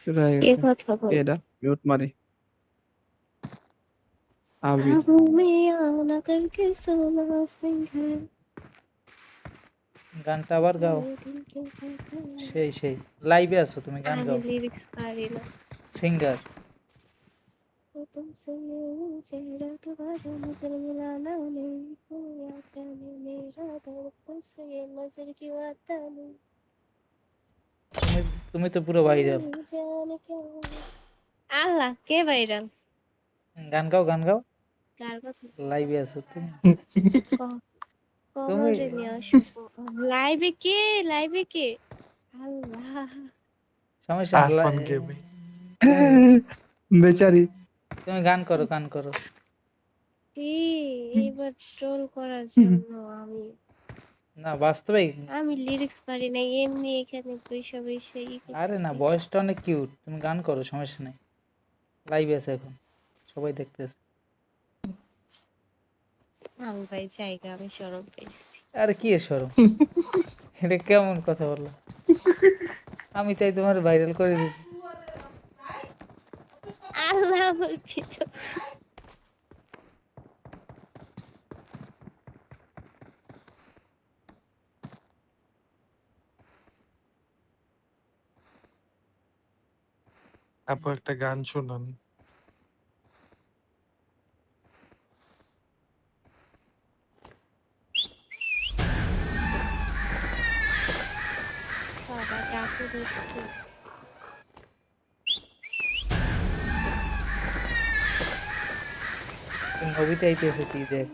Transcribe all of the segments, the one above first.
শুরু হয়ে কে গেছে কথা বল এটা মিউট মারি আবির ख्वाबों में आना करके सोना सिंघर গানটা আবার গাও मेरे दिल के धड़कन में। সেই সেই লাইভে আছো তুমি গান আমি গাও লিরিক্স পারি না সিঙ্গার तो तुमसे ये चेहरा दोबारा नजर मिलाना नहीं खोया जाने मेरा दर्द तुझसे ये नजर क्यों आता नहीं তুমি তো পুরো ভাইরাল আল্লাহ কে ভাইরাল গান গাও গান গাও। লাইভে আছো তুমি। তুমি লাইভে কে? লাইভে কে? আল্লাহ। সমস্যা বেচারি। তুমি গান করো গান করো। জি এবার ট্রোল করার জন্য আমি না বাস্তবে আমি লিরিক্স পারি না এমনি এখানে বৈশা ই আরে না। বয়সটা অনেক কিউট তুমি গান করো সমস্যা নেই। লাইভে আছে এখন সবাই দেখতেছে। আমি ভাই জায়গা আমি সরব পাইছি। আরে কি সরম এটা কেমন কথা বলল? আমি তাই তোমার ভাইরাল করে দিচ্ছি আল্লাহ আমার কিছু আপু একটা গান শোনান। নবীতে আইতেছে কি দেখ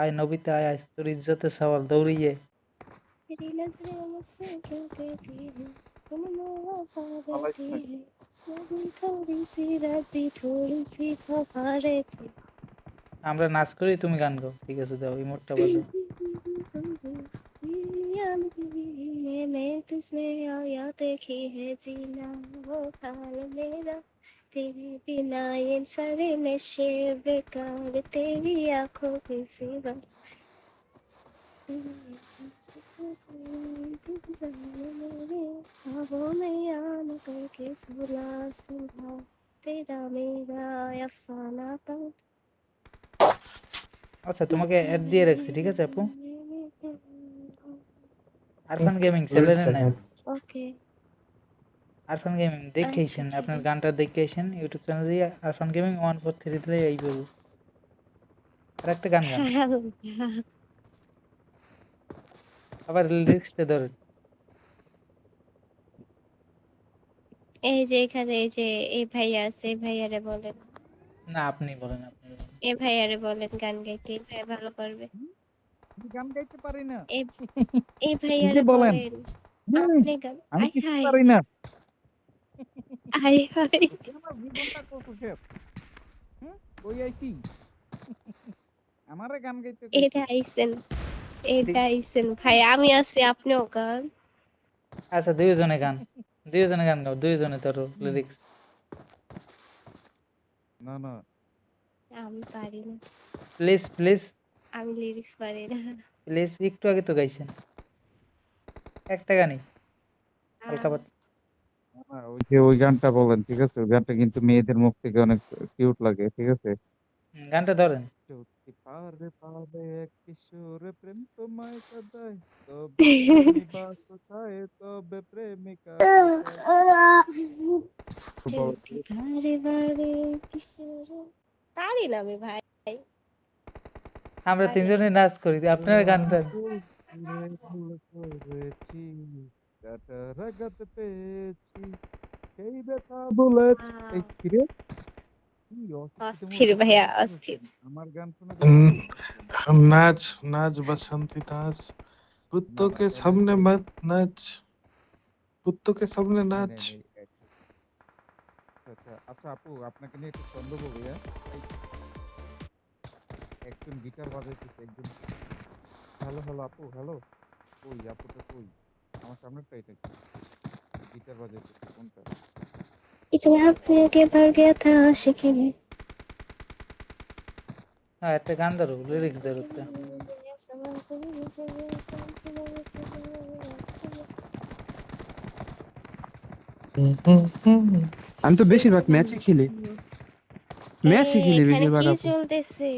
আয় আয় আজ তোর ইজ্জতের সওয়াল, দৌড়িয়ে। तेरी नजरें मुझसे क्यों कहती है तुम वफा देती है मैं भी थोड़ी सी राजी थोड़ी सी खफारे थी আমরা নাচ করি তুমি গান গাও ঠিক আছে দাও ইমোটটা বাজাও मैंने तुझमें आया देखी है जीना वो हाल मेरा तेरे बिना ये सारे नशे बेकार तेरी आंखों की सिवा ख्वाबों में आना करके सुला सुला तेरा मेरा अफसाना था আচ্ছা তোমাকে অ্যাড দিয়ে রাখছি ঠিক আছে আপু আরফান গেমিং চ্যানেলের নাম ওকে আরফান গেমিং দেখেছেন আচ্ছা, ঠিক আপনার আছে। গানটা দেখেছেন ইউটিউব চ্যানেল দিয়ে Arfan gaming one four three দিলে এই পাবো আর একটা গান গান আবার লিরিক্সটা ধরেন এই যে এখানে এই যে এই ভাইয়া আছে এই ভাইয়ারে বলেন। না আপনি বলেন আপনি বলেন। এই ভাইয়ারে বলেন গান গাইতে এই ভাই ভালো পারবে আমি গান গাইতে পারি না। এই ভাইয়ারে বলেন। আপনি গান আমি কিছু পারি না। আই হাই আমার জীবনটা কত শেষ হুম? কই আইছি? আমারে গান গাইতে। এটা আইছেন। ভাই আমি আছি আপনিও গান। আচ্ছা দুইজনে গান। দুইজনে গান গাও দুইজনে তোর লিরিক্স না না। আমি পারি না। প্লিজ প্লিজ আমি লিরিক্স পারি না। প্লিজ একটু আগে তো গাইছেন। একটা গানই। হালকা পাতলা। ওই যে ওই গানটা বলেন ঠিক আছে? ওই গানটা কিন্তু মেয়েদের মুখ থেকে অনেক কিউট লাগে ঠিক আছে? হুম, গানটা ধরেন। চৌকি পারে পারে এক কিশোর প্রেম তোমায় কাদায় তবে প্রেমিকা কোথায় তবে প্রেমিকা কোথায়? খুব ভালো চলতি বারে বারে কিশোর পারি না আমি ভাই আমরা আরে। তিনজনে নাচ করি আপনার গানটা ঘুরে ভুল করেছি কাটার আঘাত পেয়েছি সেই ব্যথা বলেছি এই কিরে কি অস্থির ভাইয়া অস্থির আমার গান শুনে हम्म, नाच नाच बसंती नाच कुत्तों के सामने मत नाच कुत्तों के सामने नाच আচ্ছা আচ্ছা আপু আপনাকে নিয়ে একটু সন্দেহ করবো হ্যাঁ এই, একজন গিটার বাজাইতেছে একজন হ্যালো হ্যালো আপু হ্যালো কই আপুটা কই আমার সামনেরটা এটা কি গিটার বাজাইতেছে কোনটা इतना फिर के भर गया था आशिकी में হ্যাঁ একটা গান ধরো লিরিক্স ধরো আমি তো বেশিরভাগ ম্যাচে খেলি। ম্যাচে খেলি বেশিরভাগ কি চলতেছে?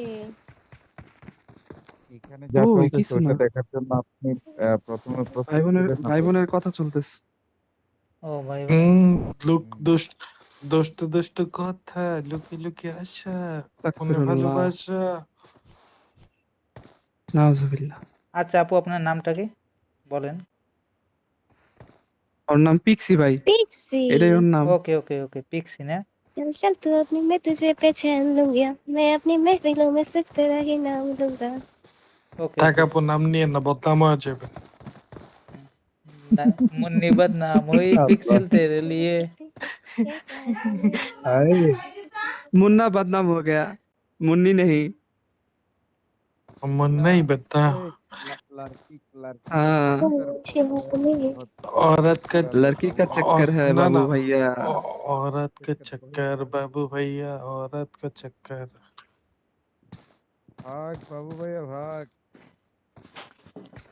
এখানে যা দেখার জন্য আপনি প্রথমে ভাই বোনের ভাই বোনের কথা চলতেছে। ও ভাই লোক দোষ দুষ্ট দুষ্ট কথা লুকি লুকি আশা মনে আস্তাগফিরুল্লাহ। ভালোবাসা নাউজুবিল্লাহ আচ্ছা আপু আপনার নামটা কি বলেন ওর নাম পিক্সি ভাই পিক্সি এটাই ওর নাম ওকে ওকে ওকে পিক্সি না चल चल तू अपनी मैं तुझे पहचान लूंगा मैं अपनी महफिलों में सिर्फ तेरा ही नाम लूंगा ওকে থাক আপু নাম নিয়ে না বদনাম হয়ে যাবে मुन्नी बदनाम हुई पिक्सल तेरे लिए मुन्ना बदनाम हो गया। मुन्नी नहीं। मन नहीं बता लड़की लड़की। हाँ। औरत का लड़की का चक्कर है बाबू भैया। औरत का चक्कर बाबू भैया औरत का चक्कर। भाग बाबू भैया भाग।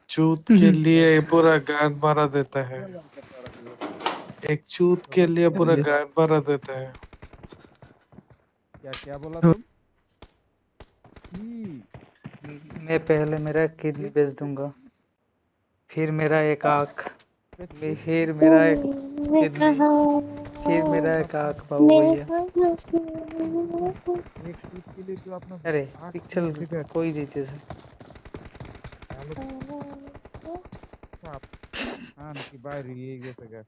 चूत के लिए पूरा गान मारा देता है। एक चूत के लिए पूरा गायब भरा देते हैं। क्या क्या बोला तुम? मैं पहले मेरा किडनी बेच दूँगा। फिर मेरा एक आँख। फिर मेरा एक किडनी। फिर मेरा एक आँख बाबू भैया। अरे पिक्चर कोई जीते हाँ की बाहर ये ये सगळं